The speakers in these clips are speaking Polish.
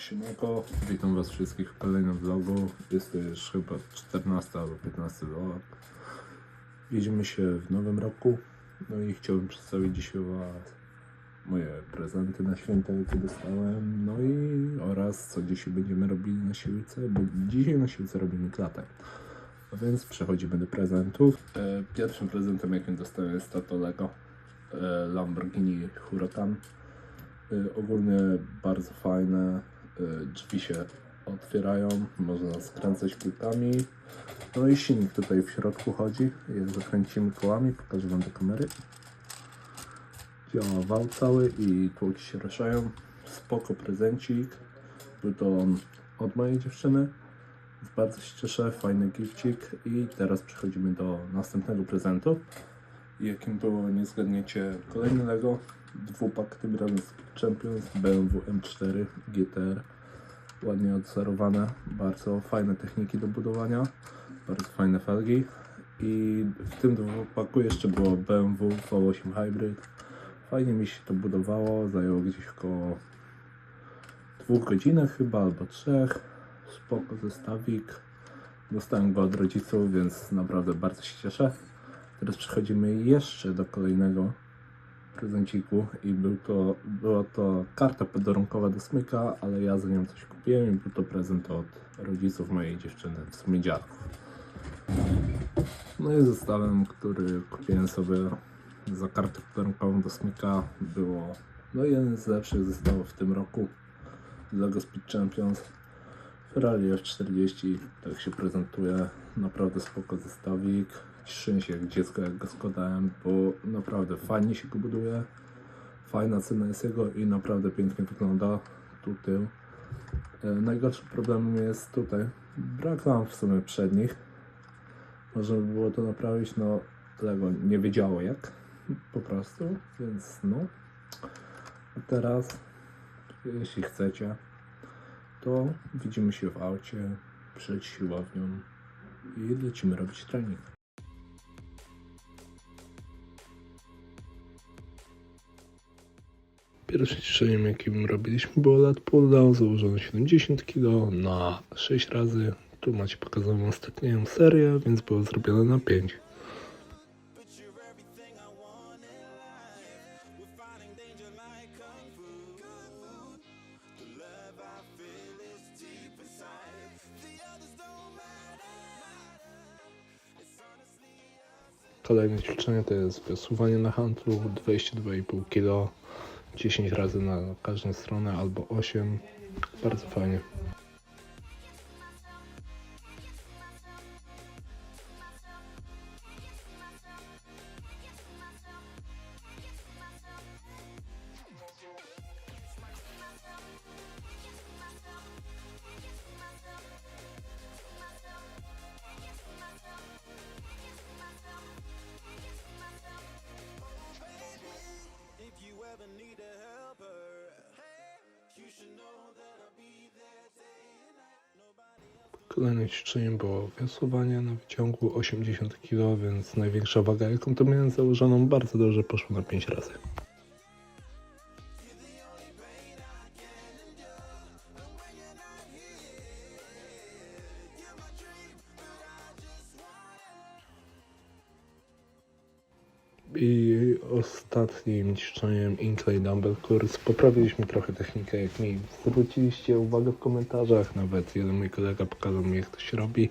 Siemanko, witam was wszystkich w kolejnym vlogu. Jest to już chyba 14 albo 15 vlog. Widzimy się w nowym roku. No i chciałbym przedstawić dzisiaj was moje prezenty na święta, jakie dostałem. No i oraz co dzisiaj będziemy robili na siłce, bo dzisiaj na siłce robimy klatę. A więc przechodzimy do prezentów. E, Pierwszym prezentem, jakim dostałem jest to Lego e, Lamborghini Huracan. Y, Ogólnie bardzo fajne. Y, Drzwi się otwierają, można skręcać kółkami. No i silnik tutaj w środku chodzi. Zakręcimy kołami, pokażę Wam do kamery. Działa wał cały i tłoki się ruszają. Spoko prezencik. Był to on od mojej dziewczyny. Bardzo się cieszę, fajny gifcik. I teraz przechodzimy do następnego prezentu. Jakim było, nie zgadniecie, kolejny Lego. Dwupak tym razem z Champions BMW M4 GTR. Ładnie odserowane, bardzo fajne techniki do budowania, bardzo fajne felgi. I w tym dwupaku jeszcze było BMW V8 Hybrid. Fajnie mi się to budowało, zajęło gdzieś około dwóch godzinach chyba, albo trzech. Spoko zestawik. Dostałem go od rodziców, więc naprawdę bardzo się cieszę. Teraz przechodzimy jeszcze do kolejnego prezenciku i był to, była to karta podarunkowa do smyka, ale ja za nią coś kupiłem i był to prezent od rodziców mojej dziewczyny, w sumie dziadków. No i zestawem, który kupiłem sobie za kartę podarunkową do smyka było no jeden z lepszych zestawów w tym roku Lego Speed Champions Ferrari F40, tak się prezentuje, naprawdę spoko zestawik. Cieszę się jak dziecko, jak go składałem, bo naprawdę fajnie się go buduje. Fajna cena jest jego i naprawdę pięknie wygląda. Tu tył. E, najgorszym problemem jest tutaj. Brak lamp w sumie przednich. Można by było to naprawić, no Lego nie wiedziało jak. Po prostu, więc no. A teraz, jeśli chcecie, to widzimy się w aucie przed siłownią i lecimy robić trening. Pierwszym ćwiczeniem, jakim robiliśmy, było lat pull down, założono 70 kg na 6 razy. Tu macie pokazaną ostatnią serię, więc było zrobione na 5. Kolejne ćwiczenie to jest wysuwanie na handlu 22,5 kg 10 razy na każdą stronę albo 8 bardzo fajnie Kolejnym ćwiczeniem było wiosłowanie na wyciągu 80 kg, więc największa waga jaką to miałem założoną bardzo dobrze poszło na 5 razy. I ostatnim ćwiczeniem Incline Dumbbell Course poprawiliśmy trochę technikę, jak mi zwróciliście uwagę w komentarzach, nawet jeden mój kolega pokazał mi jak to się robi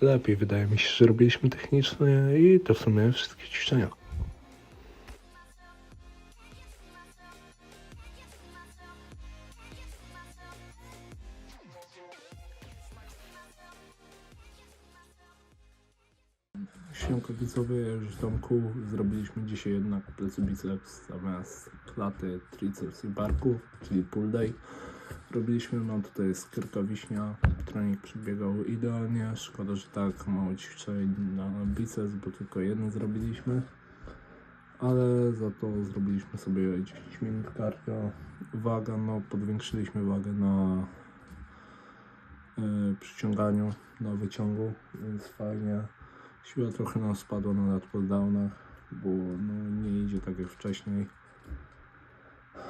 lepiej, wydaje mi się, że robiliśmy technicznie i to w sumie wszystkie ćwiczenia. Siemka widzowie, w domku zrobiliśmy dzisiaj jednak plecy biceps zamiast klaty, triceps i barków, czyli pull day. Robiliśmy, mam tutaj skórka wiśnia, trening przebiegał idealnie, szkoda, że tak mało ćwiczeń na biceps, bo tylko jeden zrobiliśmy. Ale za to zrobiliśmy sobie 10 minut cardio. Waga, no podwiększyliśmy wagę na y, przyciąganiu, na wyciągu, więc fajnie. Siła trochę nam spadła na lat downach, bo no, nie idzie tak jak wcześniej.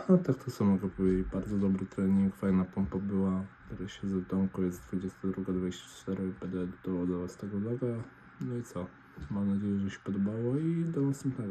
No tak to co mogę powiedzieć. Bardzo dobry trening, fajna pompa była. Teraz się z domku, jest 22.24, będę edytował dla was tego vloga. No i co? Mam nadzieję, że się podobało i do następnego.